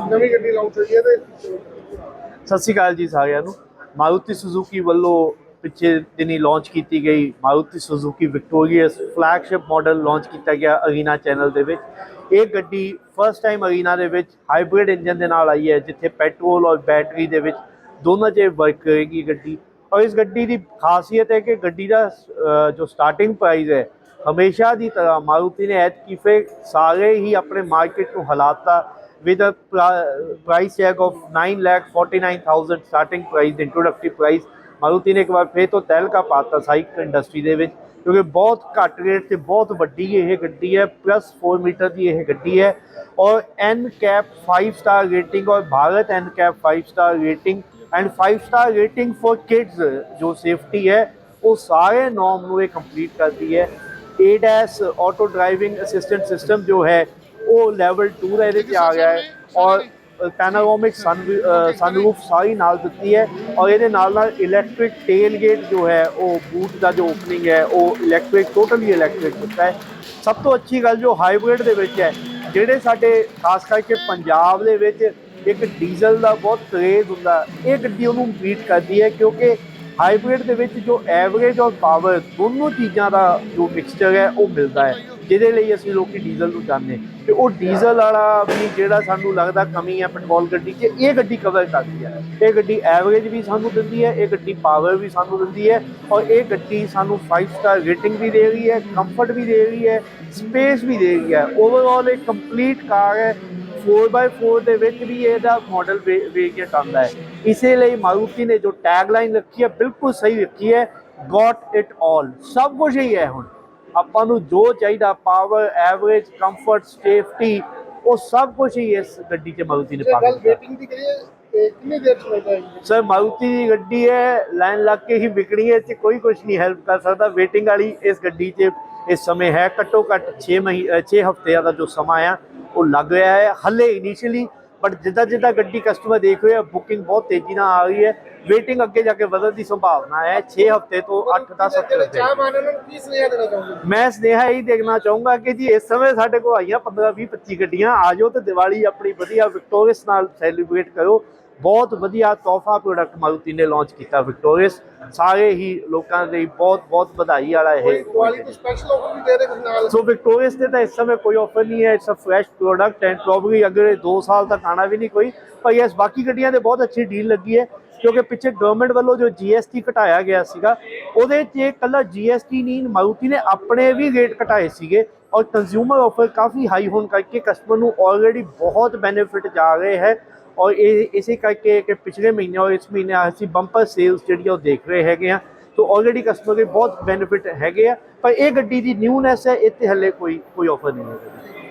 ਨਵੀਂ ਗੱਡੀ ਲਾਂਚ ਹੋਈ ਹੈ ਤੇ ਸਤਿ ਸ਼੍ਰੀ ਅਕਾਲ ਜੀ ਸਾਰਿਆਂ ਨੂੰ। ਮਾਰੂਤੀ ਸੁਜ਼ੂਕੀ ਵੱਲੋਂ ਪਿੱਛੇ ਦਿਨੀ ਲਾਂਚ ਕੀਤੀ ਗਈ Maruti Suzuki Victoris flagship model launch ਕੀਤਾ ਗਿਆ ਅਰੀਨਾ ਚੈਨਲ ਦੇ ਵਿੱਚ। ਇਹ ਗੱਡੀ ਫਰਸਟ ਟਾਈਮ ਅਰੀਨਾ ਦੇ ਵਿੱਚ ਹਾਈਬ੍ਰਿਡ ਇੰਜਨ ਦੇ ਨਾਲ ਆਈ ਹੈ, ਜਿੱਥੇ ਪੈਟਰੋਲ ਔਰ ਬੈਟਰੀ ਦੇ ਵਿੱਚ ਦੋਨਾਂ 'ਚ ਵਰਕ ਕਰੇਗੀ ਗੱਡੀ। ਔਰ ਇਸ ਗੱਡੀ ਦੀ ਖਾਸੀਅਤ ਹੈ ਕਿ ਗੱਡੀ ਦਾ ਜੋ ਸਟਾਰਟਿੰਗ ਪ੍ਰਾਈਸ ਹੈ, ਹਮੇਸ਼ਾ ਦੀ ਤਰ੍ਹਾਂ ਮਾਰੂਤੀ ਨੇ ਐਤਕੀਫੇ ਸਾਰੇ ਹੀ ਆਪਣੇ ਮਾਰਕੀਟ ਨੂੰ ਹਲਾਤਾ। With a pri- price tag of 9 lakh 49000 starting price, introductory price. Maruti ਨੇ ਇੱਕ ਵਾਰ ਫੇਰ ਤੋਂ ਤਹਿਲਕਾ ਪਾਤਾ ਸਾਈਕ ਇੰਡਸਟਰੀ ਦੇ ਵਿੱਚ ਕਿਉਂਕਿ ਬਹੁਤ ਘੱਟ ਰੇਟ ਤੇ ਬਹੁਤ ਵੱਡੀ ਇਹ ਗੱਡੀ ਹੈ ਪਲੱਸ 4 ਮੀਟਰ ਦੀ ਇਹ ਗੱਡੀ ਹੈ ਔਰ ਐਨ ਕੈਪ 5 ਸਟਾਰ ਰੇਟਿੰਗ ਔਰ Bharat NCAP 5 star rating and 5 star rating for kids ਜੋ ਸੇਫਟੀ ਹੈ ਉਹ ਸਾਰੇ ਨੋਰਮ ਨੂੰ ਇਹ ਕੰਪਲੀਟ ਕਰਦੀ ਹੈ ADAS auto driving assistant system ਜੋ ਹੈ ਉਹ ਲੈਵਲ 2 ਦਾ ਇਹਦੇ ਚ ਆ ਗਿਆ ਹੈ। ਔਰ ਪੈਨਾਰੋਮਿਕ ਸਨ ਸਨਰੂਫ ਸਾਰੀ ਨਾਲ ਦਿੱਤੀ ਹੈ। ਔਰ ਇਹਦੇ ਨਾਲ ਨਾਲ ਇਲੈਕਟ੍ਰਿਕ ਟੇਲ ਗੇਟ ਜੋ ਹੈ, ਉਹ ਬੂਟ ਦਾ ਜੋ ਓਪਨਿੰਗ ਹੈ, ਉਹ ਇਲੈਕਟ੍ਰਿਕ ਟੋਟਲੀ ਇਲੈਕਟ੍ਰਿਕ ਦਿੱਤਾ ਹੈ। ਸਭ ਤੋਂ ਅੱਛੀ ਗੱਲ ਜੋ ਹਾਈਬ੍ਰਿਡ ਦੇ ਵਿੱਚ ਹੈ, ਜਿਹੜੇ ਸਾਡੇ, ਖਾਸ ਕਰਕੇ ਪੰਜਾਬ ਦੇ ਵਿੱਚ ਇੱਕ ਡੀਜ਼ਲ ਦਾ ਬਹੁਤ ਕਰੇਜ਼ ਹੁੰਦਾ, ਇਹ ਗੱਡੀ ਉਹਨੂੰ ਬੀਟ ਕਰਦੀ ਹੈ ਕਿਉਂਕਿ ਹਾਈਬ੍ਰਿਡ ਦੇ ਵਿੱਚ ਜੋ ਐਵਰੇਜ ਔਰ ਪਾਵਰ ਦੋਨੋਂ ਚੀਜ਼ਾਂ ਦਾ ਜੋ ਮਿਕਸਚਰ ਹੈ, ਉਹ ਮਿਲਦਾ ਹੈ। ਜਿਹਦੇ ਲਈ ਅਸੀਂ ਲੋਕੀ ਡੀਜ਼ਲ ਨੂੰ ਚਾਹੁੰਦੇ। ਤੇ ਉਹ ਡੀਜ਼ਲ ਵਾਲਾ ਵੀ ਜਿਹੜਾ ਸਾਨੂੰ ਲੱਗਦਾ ਕਮੀ ਹੈ ਪੈਟਰੋਲ ਗੱਡੀ 'ਚ, ਇਹ ਗੱਡੀ ਕਵਰ ਕਰਦੀ ਹੈ ਇਹ ਗੱਡੀ ਐਵਰੇਜ ਵੀ ਸਾਨੂੰ ਦਿੰਦੀ ਹੈ ਇਹ ਗੱਡੀ ਪਾਵਰ ਵੀ ਸਾਨੂੰ ਦਿੰਦੀ ਹੈ ਔਰ ਇਹ ਗੱਡੀ ਸਾਨੂੰ 5 ਸਟਾਰ ਰੇਟਿੰਗ ਵੀ ਦੇ ਰਹੀ ਹੈ ਕੰਫਰਟ ਵੀ ਦੇ ਰਹੀ ਹੈ ਸਪੇਸ ਵੀ ਦੇ ਰਹੀ ਹੈ ਓਵਰਆਲ ਇੱਕ ਕੰਪਲੀਟ ਕਾਰ ਹੈ। 4x4 ਦੇ ਵਿੱਚ ਵੀ ਇਹਦਾ ਮਾਡਲ ਵੇਰੀਐਂਟ ਆਉਂਦਾ ਹੈ ਇਸੇ ਲਈ ਮਾਰੂਤੀ ਨੇ ਜੋ ਟੈਗਲਾਈਨ ਰੱਖੀ ਹੈ ਬਿਲਕੁਲ ਸਹੀ ਰੱਖੀ ਹੈ ਗॉट ਇਟ ਆਲ ਸਭ ਕੁਝ ਹੀ ਹੈ ਹੁਣ। ਆਪਾਂ ਨੂੰ ਜੋ ਚਾਹੀਦਾ ਪਾਵਰ ਐਵਰੇਜ ਕੰਫਰਟ ਸੇਫਟੀ ਉਹ ਸਭ ਕੁਝ ਹੀ ਇਸ ਗੱਡੀ 'ਚ ਮਾਰੂਤੀ ਨੇ ਪਾ ਗੱਲ ਵੇਟਿੰਗ ਦੀ ਕਰੀਏ ਤੇ ਕਿੰਨੀ ਦੇਰ ਚ ਮਿਲ ਜਾਏਗੀ ਸਰ ਮਾਰੂਤੀ ਦੀ ਗੱਡੀ ਹੈ ਲਾਈਨ ਲੱਗ ਕੇ ਹੀ ਵਿਕਣੀ ਹੈ ਤੇ ਕੋਈ ਕੁਝ ਨਹੀਂ ਹੈਲਪ ਕਰ ਸਕਦਾ। ਵੇਟਿੰਗ ਵਾਲੀ ਇਸ ਗੱਡੀ 'ਚ ਇਸ ਸਮੇਂ ਹੈ ਘੱਟੋ ਘੱਟ 6 ਮਹੀ 6 ਹਫ਼ਤਿਆਂ ਦਾ ਜੋ ਸਮਾਂ ਆ ਉਹ ਲੱਗ ਰਿਹਾ ਹੈ। ਹੱਲੇ ਇਨੀਸ਼ੀਅਲੀ ਬਟ ਜਿੱਦਾਂ ਜਿੱਦਾਂ ਗੱਡੀ ਕਸਟਮਰ ਦੇਖ ਰਹੇ ਆ ਬੁਕਿੰਗ ਬਹੁਤ ਤੇਜ਼ੀ ਨਾਲ ਆ ਰਹੀ ਹੈ। ਵੇਟਿੰਗ ਅੱਗੇ ਜਾ ਕੇ ਵਧਣ ਦੀ ਸੰਭਾਵਨਾ ਹੈ। 6 ਹਫ਼ਤੇ ਤੋਂ 8-10 ਹਫ਼ਤੇ ਜਿਹੜੇ ਤੱਕ ਚਾਹ ਮਾਨੇ ਨੂੰ ਕੀ ਸੁਨੇਹਾ ਦੇਣਾ ਚਾਹੋਗੇ? ਮੈਂ ਸਨੇਹਾ ਇਹ ਦੇਖਣਾ ਚਾਹੂੰਗਾ ਕਿ ਜੀ ਇਸ ਸਮੇਂ ਸਾਡੇ ਕੋਲ ਆਈਆਂ 15 20 25 ਗੱਡੀਆਂ ਆ ਜਾਓ ਤੇ ਦੀਵਾਲੀ ਆਪਣੀ ਵਧੀਆ ਵਿਕਟੋਰੀਅਸ ਨਾਲ ਸੈਲੀਬ੍ਰੇਟ ਕਰੋ ਬਹੁਤ ਵਧੀਆ ਤੋਹਫਾ ਪ੍ਰੋਡਕਟ ਮਾਰੂਤੀ ਨੇ ਲਾਂਚ ਕੀਤਾ ਵਿਕਟੋਰੀਅਸ ਸਾਰੇ ਹੀ ਲੋਕਾਂ ਲਈ ਬਹੁਤ ਬਹੁਤ ਵਧਾਈ ਵਾਲਾ ਇਹ ਦੀਵਾਲੀ ਤੋਂ ਸਪੈਸ਼ਲ ਆਫਰ ਵੀ ਦੇ ਰਹੇ ਕੁਝ ਨਾਲ? ਸੋ ਵਿਕਟੋਰੀਅਸ ਦੇ ਤਾਂ ਇਸ ਸਮੇਂ ਕੋਈ ਆਫਰ ਨਹੀਂ ਹੈ it's a fresh product and probably ਅਗਲੇ 2 ਸਾਲ ਤੱਕ ਆਣਾ ਵੀ ਨਹੀਂ ਕੋਈ। ਪਰ ਯਸ ਬਾਕੀ ਗੱਡੀਆਂ ਦੇ ਬਹੁਤ ਅੱਛੀ ਡੀਲ ਲੱਗੀ ਹੈ ਕਿਉਂਕਿ ਪਿੱਛੇ ਗਵਰਨਮੈਂਟ ਵੱਲੋਂ ਜੋ GST ਘਟਾਇਆ ਗਿਆ ਸੀਗਾ ਉਹਦੇ 'ਚ ਇਕੱਲਾ GST ਨਹੀਂ ਮਾਰੂਤੀ ਨੇ ਆਪਣੇ ਵੀ ਰੇਟ ਘਟਾਏ ਸੀਗੇ ਔਰ ਕੰਜ਼ਿਊਮਰ ਆਫਰ ਕਾਫੀ ਹਾਈ ਹੋਣ ਕਰਕੇ ਕਸਟਮਰ ਨੂੰ ਆਲਰੇਡੀ ਬਹੁਤ ਬੈਨੀਫਿਟ ਜਾ ਰਹੇ ਹੈ। ਔਰ ਇਹ ਇਸੇ ਕਰਕੇ ਕਿ ਪਿਛਲੇ ਮਹੀਨੇ ਔਰ ਇਸ ਮਹੀਨੇ ਅਸੀਂ ਬੰਪਰ ਸੇਲਸ ਜਿਹੜੀ ਆ ਉਹ ਦੇਖ ਰਹੇ ਹੈਗੇ ਆ। ਸੋ ਆਲਰੇਡੀ ਕਸਟਮਰ ਦੇ ਬਹੁਤ ਬੈਨੀਫਿਟ ਹੈਗੇ ਆ। ਪਰ ਇਹ ਗੱਡੀ ਦੀ ਨਿਊਨੈਸ ਹੈ, ਇੱਥੇ ਹੱਲੇ ਕੋਈ ਕੋਈ ਆਫਰ ਨਹੀਂ ਹੈ